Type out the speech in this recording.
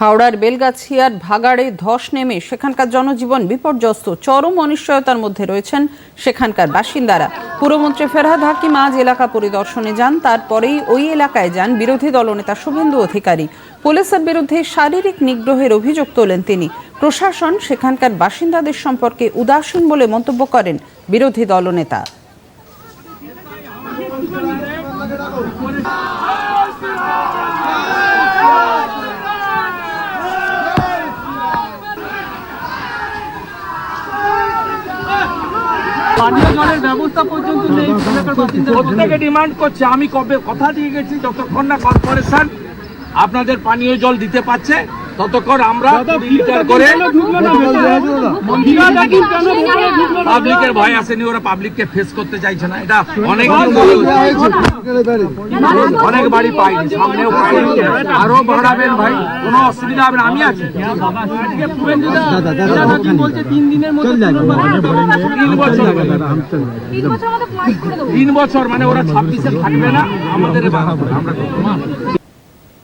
হাওড়ার বেলগাছিয়ার ভাগাড়ে ধস নেমে সেখানকার জনজীবন বিপর্যস্ত, চরম অনিশ্চয়তার মধ্যে রয়েছেন সেখানকার বাসিন্দারা। পুরমন্ত্রী ফেরহাদ হাকিম আজ এলাকা পরিদর্শনে যান, তারপরেই ওই এলাকায় যান বিরোধী দলনেতা শুভেন্দু অধিকারী। পুলিশের বিরুদ্ধে শারীরিক নিগ্রহের অভিযোগ তোলেন তিনি। প্রশাসন সেখানকার বাসিন্দাদের সম্পর্কে উদাসীন বলে মন্তব্য করেন বিরোধী দলনেতা। পানীয় জলের ব্যবস্থা পর্যন্ত নেই। প্রত্যেকে ডিমান্ড করছে। আমি কবে কথা দিয়ে গেছি যতক্ষণ না কর্পোরেশন। আপনাদের পানীয় জল দিতে পারছে। ততক্ষণ আমরা করে? পাবলিকের ভয় আসেনি ওরা পাবলিককে ফেস করতে চাইছে না এটা অনেক দিন অনেক বাড়ি পাইনি সামনেও পাইনি আরও বাড়াবেন ভাই কোনো অসুবিধা হবে না আমি আছি তিন বছর মানে ওরা ছাব্বিশে থাকবে না আমাদের আমরা